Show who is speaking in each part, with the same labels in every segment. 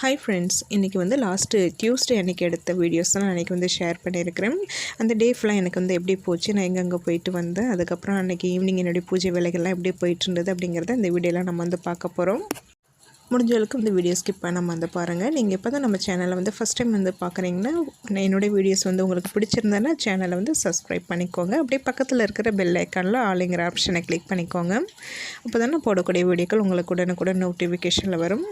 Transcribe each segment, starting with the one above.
Speaker 1: Hi friends இன்றைக்கி வந்து last Tuesday அன்றைக்கி எடுத்த வீடியோஸ் தான் நான் அன்றைக்கி வந்து ஷேர் பண்ணியிருக்கிறேன். அந்த டே ஃபுல்லாக எனக்கு வந்து எப்படி போச்சு நான் எங்கெங்கே போயிட்டு வந்தேன் அதுக்கப்புறம் அன்றைக்கி ஈவினிங் என்னுடைய பூஜை வேலைகள்லாம் எப்படி போயிட்டு இருந்தது அப்படிங்கிறத இந்த வீடியோலாம் நம்ம வந்து பார்க்க போகிறோம் முடிஞ்ச அளவுக்கு வந்து வீடியோ ஸ்கிப் பண்ணாமல் வந்து பாருங்கள் நீங்கள் இப்போ தான் நம்ம சேனலை வந்து ஃபஸ்ட் டைம் வந்து பார்க்குறீங்கன்னா என்னுடைய வீடியோஸ் வந்து உங்களுக்கு பிடிச்சிருந்தேன்னா சேனலை வந்து சப்ஸ்கிரைப் பண்ணிக்கோங்க. அப்படியே பக்கத்தில் இருக்கிற பெல் ஐக்கானில் ஆளுங்கிற ஆப்ஷனை கிளிக் பண்ணிக்கோங்க. அப்போ தானே போடக்கூடிய வீடியோக்கள் உங்களுக்கு உடனுக்குடன் நோட்டிஃபிகேஷனில் வரும்.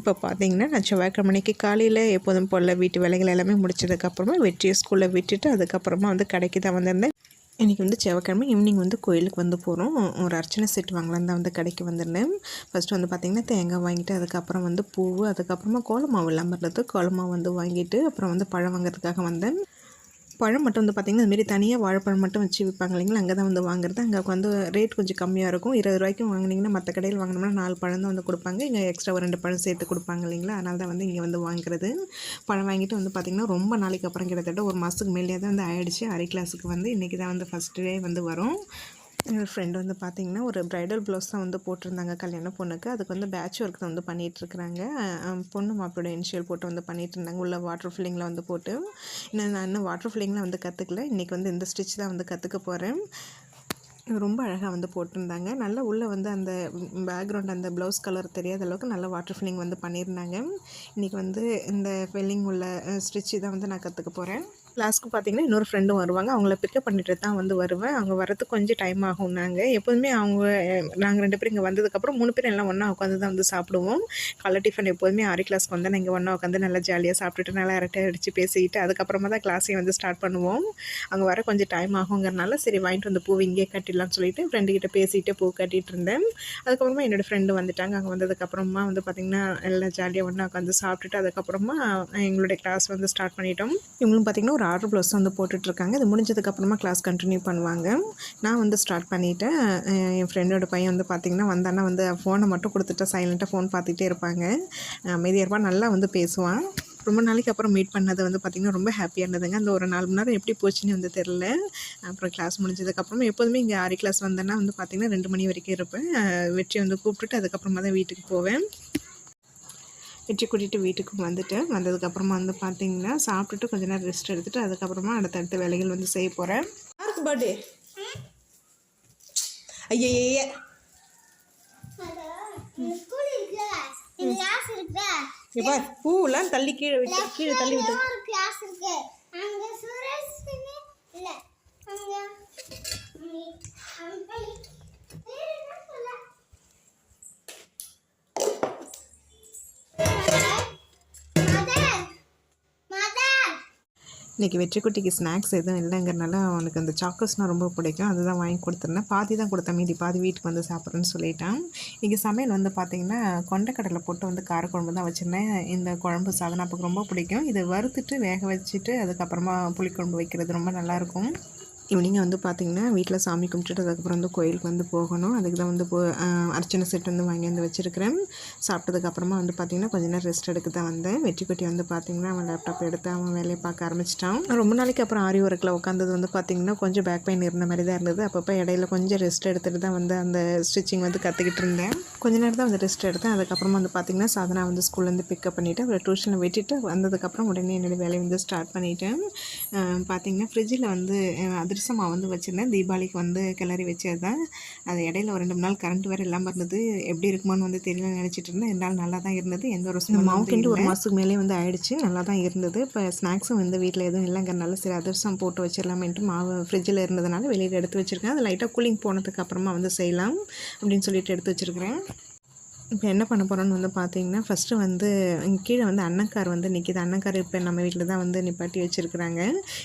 Speaker 1: இப்போ பார்த்தீங்கன்னா நான் செவ்வாய்க்கிழமைக்கு காலையில் எப்போதும் போல் வீட்டு வேலைகள் எல்லாமே முடிச்சதுக்கப்புறமா வெற்றியை ஸ்கூலில் விட்டுட்டு அதுக்கப்புறமா வந்து கடைக்கு தான் வந்திருந்தேன். இன்றைக்கி வந்து செவ்வாய்க்கிழமை ஈவினிங் வந்து கோயிலுக்கு வந்து போகிறோம் ஒரு அர்ச்சனை செட் வாங்கலாம் தான் வந்து கடைக்கு வந்திருந்தேன். ஃபஸ்ட்டு வந்து பார்த்திங்கன்னா தேங்காய் வாங்கிட்டு அதுக்கப்புறம் வந்து பூ அதுக்கப்புறமா கோலமாவு இல்லாமல் இருந்தது கோலமாவு வந்து வாங்கிட்டு அப்புறம் வந்து பழம் வாங்குறதுக்காக வந்தேன். பழம் மட்டும் வந்து பார்த்திங்கன்னா இதுமாரி தனியாக வாழைப்பழம் மட்டும் வச்சு விற்பாங்க இல்லைங்களா? அங்கே தான் வந்து வாங்குறது. அங்கே வந்து ரேட் கொஞ்சம் கம்மியாக இருக்கும். இருபது ரூபாய்க்கும் வாங்கினீங்கன்னா மற்ற கடையில் வாங்கினோம்னா நாலு பழம் தான் வந்து கொடுப்பாங்க. இங்கே எக்ஸ்ட்ரா ஒரு ரெண்டு பழம் சேர்த்து கொடுப்பாங்க இல்லைங்களா? அதனால தான் வந்து இங்கே வந்து வாங்குறது. பழம் வாங்கிட்டு வந்து பார்த்திங்கன்னா ரொம்ப நாளைக்கு அப்புறம் கிட்டத்தட்ட ஒரு மாதத்துக்கு மேலேயே தான் வந்து ஆயிடுச்சு. அரை கிளாஸுக்கு வந்து இன்றைக்கி தான் வந்து ஃபஸ்ட்டு டே வந்து வரும். என்னோடய ஃப்ரெண்டு வந்து பார்த்திங்கன்னா ஒரு ப்ரைடல் ப்ளவுஸ் தான் வந்து போட்டிருந்தாங்க கல்யாண பொண்ணுக்கு. அதுக்கு வந்து பேட்ச் ஒர்க் தான் வந்து பண்ணிகிட்ருக்குறாங்க பொண்ணு மாப்பிளோட இனிஷியல் போட்டு வந்து பண்ணிகிட்டு இருந்தாங்க உள்ள வாட்டர் ஃபில்லிங்கில் வந்து போட்டு. இன்னும் நான் இன்னும் வாட்டர் ஃபில்லிங்கில் வந்து கற்றுக்கல இன்றைக்கி வந்து இந்த ஸ்டிச் தான் வந்து கற்றுக்க போகிறேன் ரொம்ப அழகாக வந்து போட்டிருந்தாங்க. நல்லா உள்ளே வந்து அந்த பேக்ரவுண்ட் அந்த ப்ளவுஸ் கலர் தெரியாத அளவுக்கு நல்லா வாட்டர் ஃபில்லிங் வந்து பண்ணியிருந்தாங்க இன்றைக்கி வந்து இந்த ஃபில்லிங் உள்ள ஸ்டிச்சு தான் வந்து நான் கற்றுக்க போகிறேன் கிளாஸ்க்கு பார்த்தீங்கன்னா இன்னொரு ஃப்ரெண்டும் வருவாங்க. அவங்கள பிக்கப் பண்ணிட்டு தான் வந்து வருவேன். அவங்க வரதுக்கு கொஞ்சம் டைம் ஆகும் நாங்கள் எப்போதுமே அவங்க நாங்கள் ரெண்டு பேரும் இங்கே வந்ததுக்கப்புறம் மூணு பேரும் எல்லாம் ஒன்றா உட்காந்து தான் வந்து சாப்பிடுவோம். காலை டிஃபன் எப்போதுமே ஆறு கிளாஸ்க்கு வந்தால் இங்கே ஒன்றா உட்காந்து நல்லா ஜாலியாக சாப்பிட்டுட்டு நல்லா அரட்டை அடித்து பேசிக்கிட்டு அதுக்கப்புறமா தான் கிளாஸையும் வந்து ஸ்டார்ட் பண்ணுவோம். அங்கே வர கொஞ்சம் டைம் ஆகுங்கிறனால சரி வாங்கிட்டு வந்து பூ இங்கே கட்டிடலாம்னு சொல்லிட்டு ஃப்ரெண்டுக்கிட்ட பேசிகிட்டு பூ கட்டிகிட்டு இருந்தேன். அதுக்கப்புறமா என்னோடய ஃப்ரெண்டு வந்துட்டாங்க. அங்கே வந்ததுக்கப்புறமா வந்து பார்த்திங்கன்னா எல்லாம் ஜாலியாக ஒன்றா உட்காந்து சாப்பிட்டுட்டு அதுக்கப்புறமா எங்களுடைய கிளாஸ் வந்து ஸ்டார்ட் பண்ணிட்டோம். இவங்களும் பார்த்திங்கன்னா ஒரு ஆர்டர் ப்ளவுஸ் வந்து போட்டுட்ருக்காங்க. இது முடிஞ்சதுக்கப்புறமா கிளாஸ் கண்டினியூ பண்ணுவாங்க. நான் வந்து ஸ்டார்ட் பண்ணிவிட்டேன் என் ஃப்ரெண்டோட பையன் வந்து பார்த்திங்கன்னா வந்தானா வந்து ஃபோனை மட்டும் கொடுத்துட்டா சைலண்ட்டாக ஃபோன் பார்த்துட்டே இருப்பாங்க. அமைதியாக இருப்பான் நல்லா வந்து பேசுவான். ரொம்ப நாளைக்கு அப்புறம் மீட் பண்ணது வந்து பார்த்திங்கன்னா ரொம்ப ஹாப்பியாக இருந்ததுங்க. அந்த ஒரு நாலு மணி நேரம் எப்படி போச்சுன்னு வந்து தெரில அப்புறம் கிளாஸ் முடிஞ்சதுக்கப்புறமா எப்போதுமே இங்கே ஆறு கிளாஸ் வந்தேன்னா வந்து பார்த்திங்கன்னா ரெண்டு மணி வரைக்கும் இருப்பேன். வெற்றி வந்து கூப்பிட்டுட்டு அதுக்கப்புறமா தான் வீட்டுக்கு போவேன். வெற்றி கூட்டிகிட்டு வீட்டுக்கு வந்துட்டேன் வந்ததுக்கப்புறமா வந்து பார்த்தீங்கன்னா சாப்பிட்டுட்டு கொஞ்ச நேரம் ரெஸ்ட் எடுத்துகிட்டு அதுக்கப்புறமா அடுத்தடுத்த வேலைகள் வந்து செய்ய போகிறேன் யாருக்கு பர்த்டே ஐயே இப்போ பூவெல்லாம் தள்ளி கீழே விட்டு கீழே தள்ளி விட்டு இன்றைக்கி வெற்றிக்குட்டிக்கு ஸ்நாக்ஸ் எதுவும் இல்லைங்கிறனால அவனுக்கு அந்த சாக்கோஸ்னால் ரொம்ப பிடிக்கும். அதுதான் வாங்கி கொடுத்துருந்தேன். பாதி தான் கொடுத்தேன். மீதி பாதி வீட்டுக்கு வந்து சாப்பிட்றேன்னு சொல்லிட்டான். இன்றைக்கி சமையல் வந்து பார்த்திங்கன்னா கொண்டக்கடலை போட்டு வந்து காரக்குழம்பு தான் வச்சுருந்தேன். இந்த குழம்பு சாதம் அப்போ ரொம்ப பிடிக்கும். இதை வறுத்துட்டு வேக வச்சுட்டு அதுக்கப்புறமா புளிக்குழம்பு வைக்கிறது ரொம்ப நல்லாயிருக்கும் ஈவினிங் வந்து பார்த்திங்கன்னா வீட்டில் சாமி கும்பிட்டுட்டு அதுக்கப்புறம் வந்து கோயிலுக்கு வந்து போகணும். அதுக்கு தான் வந்து போ அர்ச்சனை செட் வந்து வாங்கி வந்து வச்சுருக்கிறேன். சாப்பிட்டதுக்கப்புறமா வந்து பார்த்திங்கன்னா கொஞ்ச நேரம் ரெஸ்ட் எடுக்க தான் வந்தேன். வெற்றி கொட்டி வந்து பார்த்திங்கன்னா அவன் லேப்டாப் எடுத்து அவன் வேலையை பார்க்க ஆரம்பிச்சிட்டான். ரொம்ப நாளைக்கு அப்புறம் ஆரி ஒர்க்கில் உட்காந்தது வந்து பார்த்திங்கன்னா கொஞ்சம் பேக் பெயின் இருந்த மாதிரி தான் இருந்தது. அப்பப்போ இடையில கொஞ்சம் ரெஸ்ட் எடுத்துகிட்டு தான் வந்து அந்த ஸ்டிச்சிங் வந்து கற்றுக்கிட்டு இருந்தேன். கொஞ்ச நேரம் தான் வந்து ரெஸ்ட் எடுத்தேன். அதுக்கப்புறமா வந்து பார்த்திங்கன்னா சாதனா வந்து ஸ்கூல்லேருந்து பிக்கப் பண்ணிவிட்டு அவரை டியூஷனில் விட்டுட்டு வந்ததுக்கப்புறம் உடனே என்னோடய வேலையை வந்து ஸ்டார்ட் பண்ணிவிட்டேன் பார்த்திங்கன்னா ஃப்ரிட்ஜில் வந்து அதிர்ஷ்டம் அதிரசமாக வந்து வச்சுருந்தேன். தீபாவளிக்கு வந்து கிளறி வச்சது தான் அது இடையில ஒரு ரெண்டு மூணு நாள் கரண்ட் வேறு இல்லாமல் இருந்தது. எப்படி இருக்குமான்னு வந்து தெரியல நினச்சிட்டு இருந்தேன். இருந்தாலும் நல்லா தான் இருந்தது. எந்த ஒரு மாவு கிண்டு ஒரு மாதத்துக்கு மேலே வந்து ஆயிடுச்சு. நல்லா தான் இருந்தது. இப்போ ஸ்நாக்ஸும் வந்து வீட்டில் எதுவும் இல்லைங்கிறனால சரி அதிரசம் போட்டு வச்சிடலாமேன்ட்டு மாவு ஃப்ரிட்ஜில் இருந்ததுனால வெளியில் எடுத்து வச்சுருக்கேன். அது லைட்டாக கூலிங் போனதுக்கு அப்புறமா வந்து செய்யலாம் அப்படின்னு சொல்லிட்டு எடுத்து வச்சுருக்கிறேன். இப்போ என்ன பண்ண போகிறோன்னு வந்து பார்த்தீங்கன்னா ஃபஸ்ட்டு வந்து கீழே வந்து அன்னக்கார் வந்து நிற்கிது அன்னக்கார் இப்போ நம்ம வீட்டில் தான் வந்து நிப்பாட்டி வச்சுருக்குறாங்க.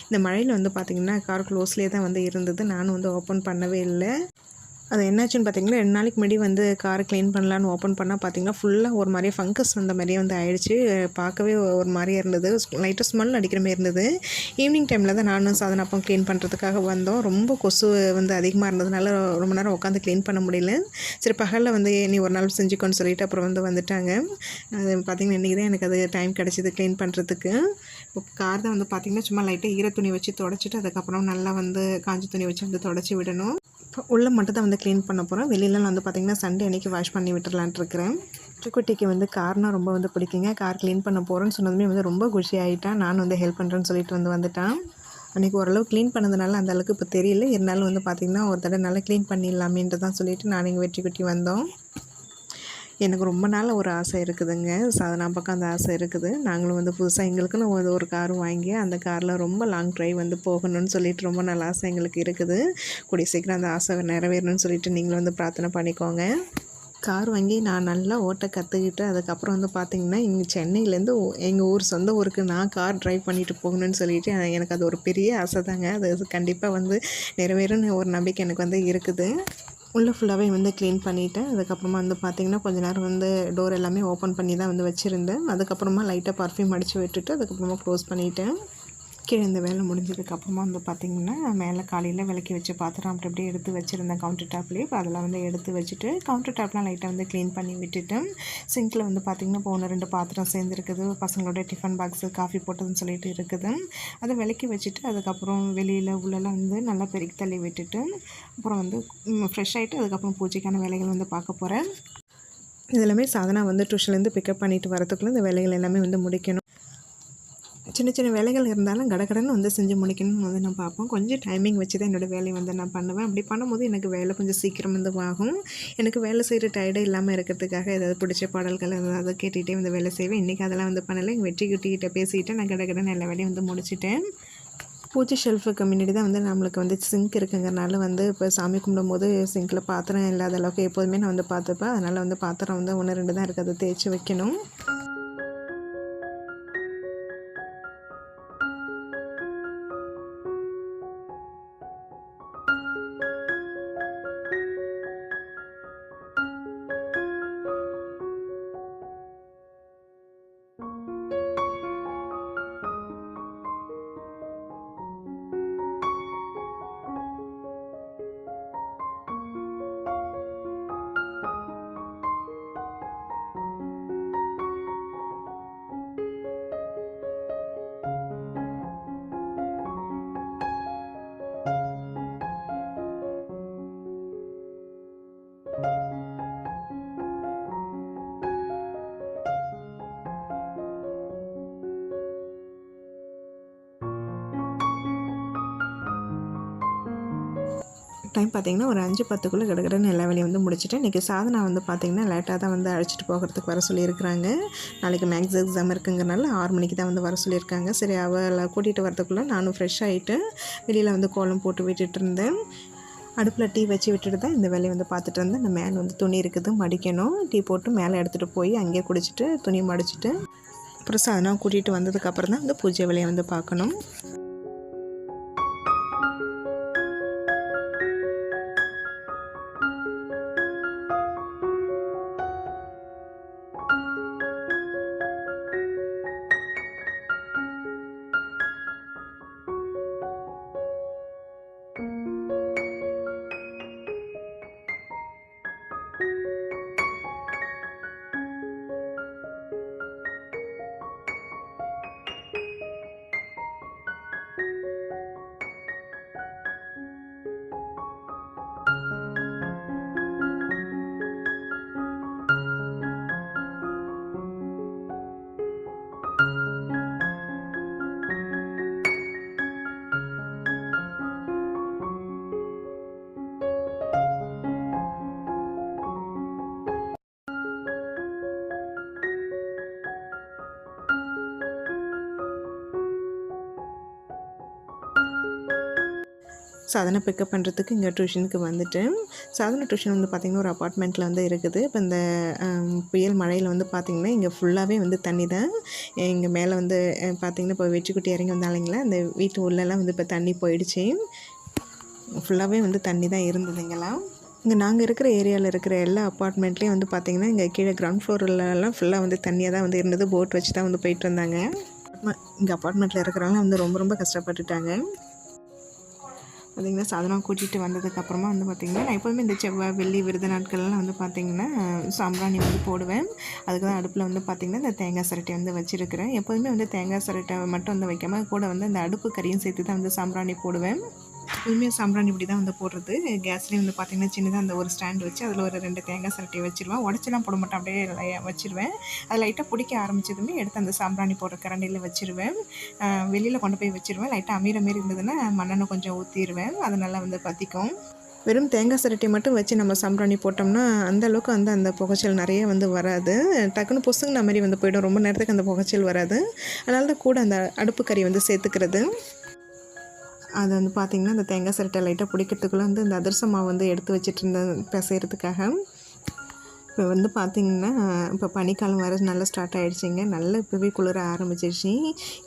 Speaker 1: இந்த மழையில் வந்து பார்த்திங்கன்னா கார் க்ளோஸ்லேயே தான் வந்து இருந்தது. நானும் வந்து ஓப்பன் பண்ணவே இல்லை. அது என்னாச்சுன்னு பார்த்தீங்கன்னா ரெண்டு நாளைக்கு முன்னாடி வந்து காரை க்ளீன் பண்ணலான்னு ஓப்பன் பண்ணால் பார்த்தீங்கன்னா ஃபுல்லாக ஒரு மாதிரியே ஃபங்கஸ் வந்த மாதிரியே வந்து ஆயிடுச்சு. பார்க்கவே ஒரு மாதிரியே இருந்தது. லைட்டாக ஸ்மெல் அடிக்கிற மாதிரி இருந்தது. ஈவினிங் டைமில் தான் நானும் சாதனாப்பம் க்ளீன் பண்ணுறதுக்காக வந்தோம். ரொம்ப கொசு வந்து அதிகமாக இருந்ததுனால ரொம்ப நேரம் உட்காந்து க்ளீன் பண்ண முடியல. சரி பகலில் வந்து நீ ஒரு நாள் செஞ்சுக்கோன்னு சொல்லிட்டு அப்புறம் வந்து வந்துட்டாங்க. அது பார்த்திங்கன்னா இன்றைக்கி தான் எனக்கு அது டைம் கிடச்சிது க்ளீன் பண்ணுறதுக்கு இப்போ கார் தான் வந்து பார்த்திங்கன்னா சும்மா லைட்டாக ஈர துணி வச்சு தொடச்சிட்டு அதுக்கப்புறம் நல்லா வந்து காஞ்சி துணி வச்சு வந்து தொடச்சி விடணும். இப்போ உள்ளே மட்டும் தான் வந்து க்ளீன் பண்ண போகிறோம் வெளியிலலாம் வந்து பார்த்திங்கன்னா சண்டே அன்றைக்கி வாஷ் பண்ணி விட்டுறலான்ட்டு இருக்கிறேன். குட்டிக்கு வந்து கார்னால் ரொம்ப வந்து பிடிக்குங்க. கார் க்ளீன் பண்ண போகிறேன்னு சொன்னதுமே வந்து ரொம்ப குஷி ஆகிட்டான் நானும் வந்து ஹெல்ப் பண்ணுறேன்னு சொல்லிட்டு வந்து வந்துட்டான். அன்றைக்கி ஓரளவு க்ளீன் பண்ணதுனால அந்த அளவுக்கு இப்போ தெரியல. இருந்தாலும் வந்து பார்த்திங்கன்னா ஒரு தடவை நல்லா க்ளீன் பண்ணிடலாமேன்ட்டு தான் சொல்லிட்டு நான் இங்கே வெற்றி குட்டி வந்தோம். எனக்கு ரொம்ப நாள் ஒரு ஆசை இருக்குதுங்க. சாதனா பக்கம் அந்த ஆசை இருக்குது. நாங்களும் வந்து புதுசாக எங்களுக்குன்னு ஒரு ஒரு கார் வாங்கி அந்த காரில் ரொம்ப லாங் ட்ரைவ் வந்து போகணும்னு சொல்லிட்டு ரொம்ப நல்ல ஆசை எங்களுக்கு இருக்குது. கூடிய சீக்கிரம் அந்த ஆசை நிறைவேறணும்னு சொல்லிட்டு நீங்களும் வந்து பிரார்த்தனை பண்ணிக்கோங்க. கார் வாங்கி நான் நல்லா ஓட்ட கற்றுக்கிட்டு அதுக்கப்புறம் வந்து பார்த்திங்கன்னா இங்கே சென்னையிலேருந்து எங்கள் ஊர் சொந்த ஊருக்கு நான் கார் ட்ரைவ் பண்ணிட்டு போகணும்னு சொல்லிட்டு எனக்கு அது ஒரு பெரிய ஆசை தாங்க அது கண்டிப்பாக வந்து நிறைவேறும்னு ஒரு நம்பிக்கை எனக்கு வந்து இருக்குது. உள்ளே ஃபுல்லாகவே வந்து க்ளீன் பண்ணிவிட்டேன் அதுக்கப்புறமா வந்து பார்த்திங்கன்னா கொஞ்ச நேரம் வந்து டோர் எல்லாமே ஓப்பன் பண்ணி தான் வந்து வச்சுருந்தேன். அதுக்கப்புறமா லைட்டாக பர்ஃப்யூம் அடித்து விட்டுட்டு அதுக்கப்புறமா க்ளோஸ் பண்ணிவிட்டேன் கீழே இந்த வேலை முடிஞ்சதுக்கப்புறமா வந்து பார்த்திங்கன்னா மேலே காலையில் விளக்கி வச்சு பாத்திரம் அப்படி அப்படியே எடுத்து வச்சுருந்தேன் கவுண்டர் டாப்லேயே இப்போ அதெல்லாம் வந்து எடுத்து வச்சுட்டு கவுண்டர் டாப்லாம் லைட்டாக வந்து க்ளீன் பண்ணி விட்டுட்டு சிங்கில் வந்து பார்த்திங்கன்னா போன ரெண்டு பாத்திரம் சேர்ந்துருக்குது. பசங்களோட டிஃபன் பாக்ஸு காஃபி போட்டதுன்னு சொல்லிட்டு இருக்குது. அதை விளக்கி வச்சுட்டு அதுக்கப்புறம் வெளியில் உள்ளெல்லாம் வந்து நல்லா பெருக்கி தள்ளி விட்டுட்டு அப்புறம் வந்து ஃப்ரெஷ் ஆகிட்டு அதுக்கப்புறம் பூஜைக்கான வேலைகள் வந்து பார்க்க போகிறேன் இதெல்லாமே சாதனா வந்து டியூஷன்லேருந்து பிக்கப் பண்ணிட்டு வரதுக்குள்ளே இந்த வேலைகள் எல்லாமே வந்து முடிக்கணும். சின்ன சின்ன வேலைகள் இருந்தாலும் கடகடன்னு வந்து செஞ்சு முடிக்கணும்னு வந்து நான் பார்ப்போம். கொஞ்சம் டைமிங் வச்சு தான் என்னோடய வேலையை வந்து நான் பண்ணுவேன். அப்படி பண்ணும்போது எனக்கு வேலை கொஞ்சம் சீக்கிரம் வந்து ஆகும். எனக்கு வேலை செய்கிற டயர்டே இல்லாமல் இருக்கிறதுக்காக ஏதாவது பிடிச்ச பாடல்கள் ஏதாவது கேட்டுகிட்டே வந்து வேலை செய்வேன். இன்றைக்கி அதெல்லாம் வந்து பண்ணலை. எங்கள் வெற்றி குட்டிக்கிட்ட பேசிக்கிட்டு நான் கடகடன்னு எல்லா வேலையும் வந்து முடிச்சிட்டேன். பூஜை ஷெல்ஃபுக்கு முன்னாடி தான் வந்து நம்மளுக்கு வந்து சிங்க் இருக்குங்கிறனால வந்து இப்போ சாமி கும்பிடும்போது சிங்கில் பாத்திரம் இல்லாத அளவுக்கு எப்போதுமே நான் வந்து பார்த்துப்பேன். அதனால் வந்து பாத்திரம் வந்து ஒன்று ரெண்டு தான் இருக்குது அதை தேய்ச்சி வைக்கணும். டைம் பார்த்தீங்கன்னா ஒரு அஞ்சு பத்துக்குள்ளே கிடக்கிடன்னு எல்லா வேலையும் வந்து முடிச்சுட்டேன் இன்றைக்கி சாதனா வந்து பார்த்திங்கன்னா லேட்டாக தான் வந்து அழைச்சிட்டு போகிறதுக்கு வர சொல்லியிருக்கிறாங்க. நாளைக்கு மேக்ஸ் எக்ஸாம் இருக்குங்கிறனால ஆறு மணிக்கு தான் வந்து வர சொல்லியிருக்காங்க. சரி அவளை கூட்டிகிட்டு வரதுக்குள்ளே நானும் ஃப்ரெஷ் ஆகிட்டு வெளியில் வந்து கோலம் போட்டு விட்டுட்டு இருந்தேன். அடுப்பில் டீ வச்சு விட்டுட்டு தான் இந்த வேலையை வந்து பார்த்துட்டு இருந்தேன். இந்த மேலே வந்து துணி இருக்குது மடிக்கணும். டீ போட்டு மேலே எடுத்துகிட்டு போய் அங்கேயே குடிச்சிட்டு துணி மடிச்சிட்டு அப்புறம் சாதனம் கூட்டிகிட்டு வந்ததுக்கப்புறம் தான் வந்து பூஜை வேலையை வந்து பார்க்கணும். சாதனை பிக்கப் பண்ணுறதுக்கு இங்கே டியூஷனுக்கு வந்துட்டேன் சாதனை டியூஷன் வந்து பார்த்திங்கன்னா ஒரு அப்பார்ட்மெண்ட்டில் வந்து இருக்குது. இப்போ இந்த புயல் மழையில் வந்து பார்த்திங்கன்னா இங்கே ஃபுல்லாகவே வந்து தண்ணி தான். இங்கே மேலே வந்து பார்த்திங்கன்னா இப்போ வெற்றிக்குட்டி இறங்கி வந்தாலைங்களா அந்த வீட்டு உள்ளெல்லாம் வந்து இப்போ தண்ணி போயிடுச்சு. ஃபுல்லாகவே வந்து தண்ணி தான் இருந்ததுங்களாம் இங்கே நாங்கள் இருக்கிற ஏரியாவில் இருக்கிற எல்லா அப்பார்ட்மெண்ட்லேயும் வந்து பார்த்திங்கன்னா இங்கே கீழே கிரவுண்ட் ஃப்ளோர்லலாம் ஃபுல்லாக வந்து தண்ணியாக தான் வந்து இருந்தது. போட் வச்சு தான் வந்து போயிட்டு இருந்தாங்க. இங்கே அப்பார்ட்மெண்ட்டில் இருக்கிறவங்க வந்து ரொம்ப ரொம்ப கஷ்டப்பட்டுட்டாங்க. பார்த்திங்கன்னா சாதனம் கூட்டிகிட்டு வந்ததுக்கப்புறமா வந்து பார்த்திங்கன்னா நான் எப்போதுமே இந்த செவ்வாய் வெள்ளி விருது நாட்கள்லாம் வந்து பார்த்திங்கன்னா சாம்பிராணி வந்து போடுவேன். அதுக்கு தான் அடுப்பில் வந்து பார்த்திங்கன்னா இந்த தேங்காய் சரட்டை வந்து வச்சுருக்கிறேன். எப்போதுமே வந்து தேங்காய் சிரட்டை மட்டும் வந்து வைக்காமல் கூட வந்து அந்த அடுப்பு கறியும் சேர்த்து தான் வந்து சாம்பிராணி போடுவேன். எப்பவுமே சாம்பிராணி இப்படி தான் வந்து போடுறது. கேஸ்லேயும் வந்து பார்த்திங்கன்னா சின்னதாக அந்த ஒரு ஸ்டாண்ட் வச்சு அதில் ஒரு ரெண்டு தேங்காய் சரட்டி வச்சுருவேன். உடச்செல்லாம் போட மாட்டேன். அப்படியே வச்சுருவேன் வச்சிருவேன். அது லைட்டாக பிடிக்க ஆரம்பிச்சதுமே எடுத்து அந்த சாம்பிராணி போடுற கரண்டியில் வச்சுருவேன். வெளியில் கொண்டு போய் வச்சுருவேன். லைட்டாக அமீர மாரி இருந்ததுன்னா மண்ணெண்ணெய் கொஞ்சம் ஊற்றிடுவேன் அது நல்லா வந்து பற்றிக்கும் வெறும் தேங்காய் சிரட்டி மட்டும் வச்சு நம்ம சாம்பிராணி போட்டோம்னா அந்த அளவுக்கு வந்து அந்த புகைச்சல் நிறைய வந்து வராது. டக்குன்னு பொசுங்கின மாதிரி வந்து போயிடும். ரொம்ப நேரத்துக்கு அந்த புகைச்சல் வராது. அதனால தான் கூட அந்த அடுப்பு கறி வந்து சேர்த்துக்கிறது. அது வந்து பார்த்திங்கன்னா அந்த தேங்காய் சிரட்டை லைட்டாக பிடிக்கிறதுக்குள்ளே வந்து இந்த அதிரச மாவு வந்து எடுத்து வச்சிட்டு இருந்தேன் பிசைகிறதுக்காக இப்போ வந்து பார்த்திங்கன்னா இப்போ பனிக்காலம் வர நல்லா ஸ்டார்ட் ஆகிடுச்சிங்க நல்லா இப்போவே குளிர ஆரம்பிச்சிருச்சு.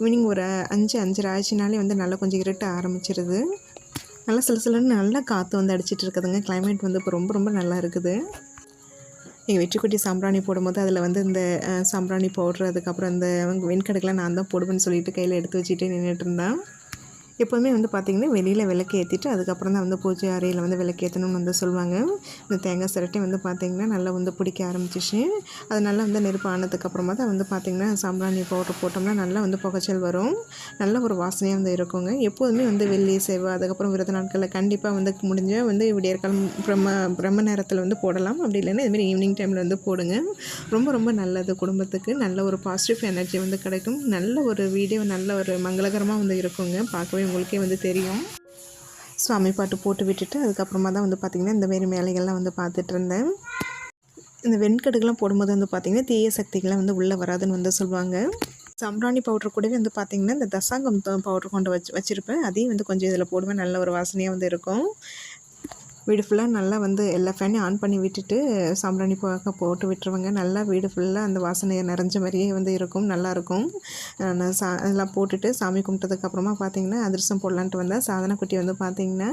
Speaker 1: ஈவினிங் ஒரு அஞ்சு அஞ்சரை ஆச்சுனாலே வந்து நல்லா கொஞ்சம் இருட்ட ஆரம்பிச்சிருது. நல்லா சில சிலன்னு நல்லா காற்று வந்து அடிச்சிட்டு இருக்குதுங்க. கிளைமேட் வந்து இப்போ ரொம்ப ரொம்ப நல்லா இருக்குது. எங்கள் வெற்றிக்குட்டி சாம்பிராணி போடும்போது அதில் வந்து இந்த சாம்பிராணி பவுட்ரு அதுக்கப்புறம் இந்த வெண்கடுக்கெலாம் நான் தான் போடுவேன்னு சொல்லிட்டு கையில் எடுத்து வச்சுட்டு நின்றுட்டு இருந்தேன் எப்போதுமே வந்து பார்த்திங்கன்னா வெளியில் விளக்கு ஏற்றிட்டு அதுக்கப்புறம் தான் வந்து பூஜை அறையில் வந்து விளக்கு ஏற்றணும்னு வந்து சொல்லுவாங்க. இந்த தேங்காய் சிரட்டை வந்து பார்த்திங்கன்னா நல்லா வந்து பிடிக்க ஆரம்பிச்சிச்சு. அது நல்லா வந்து நெருப்பு ஆனதுக்கப்புறமா தான் வந்து பார்த்திங்கன்னா சாம்பிராணி பவுடர் போட்டோம்னா நல்லா வந்து புகைச்சல் வரும். நல்ல ஒரு வாசனையாக வந்து இருக்குங்க. எப்போதுமே வந்து வெள்ளி செவ்வாய் அதுக்கப்புறம் விரத நாட்களில் கண்டிப்பாக வந்து முடிஞ்ச வந்து விடியற்காலம் பிரம்ம பிரம்ம நேரத்தில் வந்து போடலாம். அப்படி இல்லைன்னா இதுமாரி ஈவினிங் டைமில் வந்து போடுங்க. ரொம்ப ரொம்ப நல்லது குடும்பத்துக்கு. நல்ல ஒரு பாசிட்டிவ் எனர்ஜி வந்து கிடைக்கும். நல்ல ஒரு வீடியோ நல்ல ஒரு மங்களகரமாக வந்து இருக்குங்க. பார்க்கவே உங்களுக்கே வந்து தெரியும். சுவாமி பாட்டு போட்டு விட்டுட்டு அதுக்கப்புறமா தான் வந்து பார்த்திங்கன்னா இந்தமாரி மேலைகள்லாம் வந்து பார்த்துட்டு இருந்தேன். இந்த வெண்கடுக்கெலாம் போடும்போது வந்து பார்த்திங்கன்னா தீய சக்திகள்லாம் வந்து உள்ளே வராதுன்னு வந்து சொல்லுவாங்க. சம்ராணி பவுடர் கூடவே வந்து பார்த்திங்கன்னா இந்த தசாங்கம் பவுடர் கொண்டு வச்சு வச்சுருப்பேன். அதையும் வந்து கொஞ்சம் இதில் போடுவேன். நல்ல ஒரு வாசனையாக வந்து இருக்கும். வீடு ஃபுல்லாக நல்லா வந்து எல்லா ஃபேனையும் ஆன் பண்ணி விட்டுட்டு சாம்பிராணி போக போட்டு விட்டுருவாங்க. நல்லா வீடு ஃபுல்லாக அந்த வாசனையை நிறைஞ்ச மாதிரியே வந்து இருக்கும். நல்லாயிருக்கும் சா அதெல்லாம் போட்டுட்டு சாமி கும்பிட்டதுக்கப்புறமா பார்த்தீங்கன்னா அதிரசம் போடலான்ட்டு வந்தால் சாதன குட்டி வந்து பார்த்தீங்கன்னா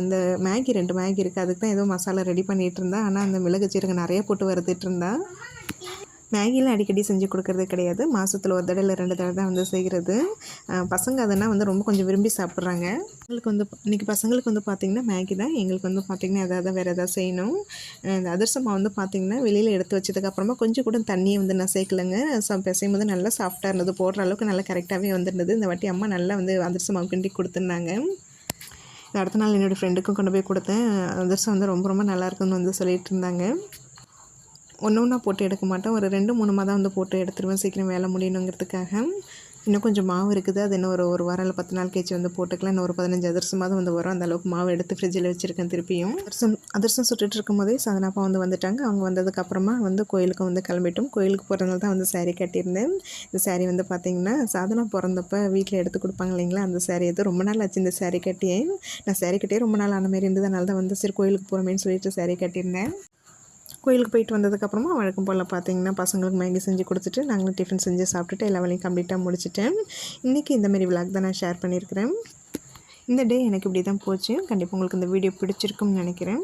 Speaker 1: இந்த மேகி ரெண்டு மேகி இருக்குது அதுக்கு தான் ஏதோ மசாலா ரெடி பண்ணிகிட்டு இருந்தேன் ஆனால் அந்த மிளகு சீரகம் நிறைய போட்டு வறுத்துட்டு இருந்தா. மேகிலாம் அடிக்கடி செஞ்சு கொடுக்கறது கிடையாது. மாதத்தில் ஒரு தடவை இல்லை ரெண்டு தடவை தான் வந்து செய்கிறது பசங்க அதெல்லாம் வந்து ரொம்ப கொஞ்சம் விரும்பி சாப்பிட்றாங்க. எங்களுக்கு வந்து இன்றைக்கி பசங்களுக்கு வந்து பார்த்திங்கன்னா மேகி தான். எங்களுக்கு வந்து பார்த்திங்கன்னா எதாவது வேறு எதாவது செய்யணும். இந்த அதிர்சமாக வந்து பார்த்திங்கன்னா வெளியில் எடுத்து வச்சதுக்கப்புறமா கொஞ்சம் கூட தண்ணியை வந்து நான் சேர்க்கலைங்க. ச பிசையும் போது நல்லா சாஃப்டாக இருந்தது. போடுற அளவுக்கு நல்லா கரெக்டாகவே வந்துருந்தது. இந்த வாட்டி அம்மா நல்லா வந்து அதிர்சமாக கிண்டி கொடுத்துருந்தாங்க. அடுத்த நாள் என்னோடய ஃப்ரெண்டுக்கும் கொண்டு போய் கொடுத்தேன். அதிர்சம் வந்து ரொம்ப ரொம்ப நல்லா இருக்குன்னு வந்து சொல்லிட்டு இருந்தாங்க. ஒன்று ஒன்றா போட்டு எடுக்க மாட்டேன் ஒரு ரெண்டு மூணு தான் வந்து போட்டு எடுத்துருவேன். சீக்கிரம் வேலை முடியணுங்கிறதுக்காக. இன்னும் கொஞ்சம் மாவு இருக்குது. அது இன்னும் ஒரு ஒரு வாரம் இல்லை பத்து நாள் கழிச்சு வந்து போட்டுக்கலாம். இன்னும் ஒரு பதினஞ்சு அதிரசமாவது வந்து வரும். அந்த அளவுக்கு மாவு எடுத்து ஃப்ரிட்ஜில் வச்சுருக்கேன் திருப்பியும். அதிர்சம் அதிர்சம் சுட்டுட்டு இருக்கும் போதே சாதனாப்பா வந்து வந்துட்டாங்க. அவங்க வந்ததுக்கப்புறமா வந்து கோயிலுக்கு வந்து கிளம்பிட்டோம். கோயிலுக்கு போகிறதுனால தான் வந்து சாரீ கட்டியிருந்தேன். இந்த சாரீ வந்து பார்த்திங்கன்னா சாதனா பிறந்தப்ப வீட்டில் எடுத்து கொடுப்பாங்க இல்லைங்களா? அந்த சாரீ இது ரொம்ப நாள் ஆச்சு இந்த சாரீ கட்டியே. நான் சாரீ கட்டியே ரொம்ப நாள் ஆன மாதிரி இருந்ததுனால தான் வந்து சரி கோயிலுக்கு போகிறோமேன்னு சொல்லிட்டு சாரீ கட்டியிருந்தேன். கோயிலுக்கு போயிட்டு வந்ததுக்கப்புறமா வழக்கம் போல் பார்த்தீங்கன்னா பசங்களுக்கு மேகி செஞ்சு கொடுத்துட்டு நாங்களும் டிஃபன் செஞ்சு சாப்பிட்டுட்டு எல்லா வேலையும் கம்ப்ளீட்டாக முடிச்சிட்டேன். இன்றைக்கி இந்தமாரி விளாக் தான் நான் ஷேர் பண்ணியிருக்கிறேன். இந்த டே எனக்கு இப்படி தான் போச்சு. கண்டிப்பாக உங்களுக்கு இந்த வீடியோ பிடிச்சிருக்கும்னு நினைக்கிறேன்.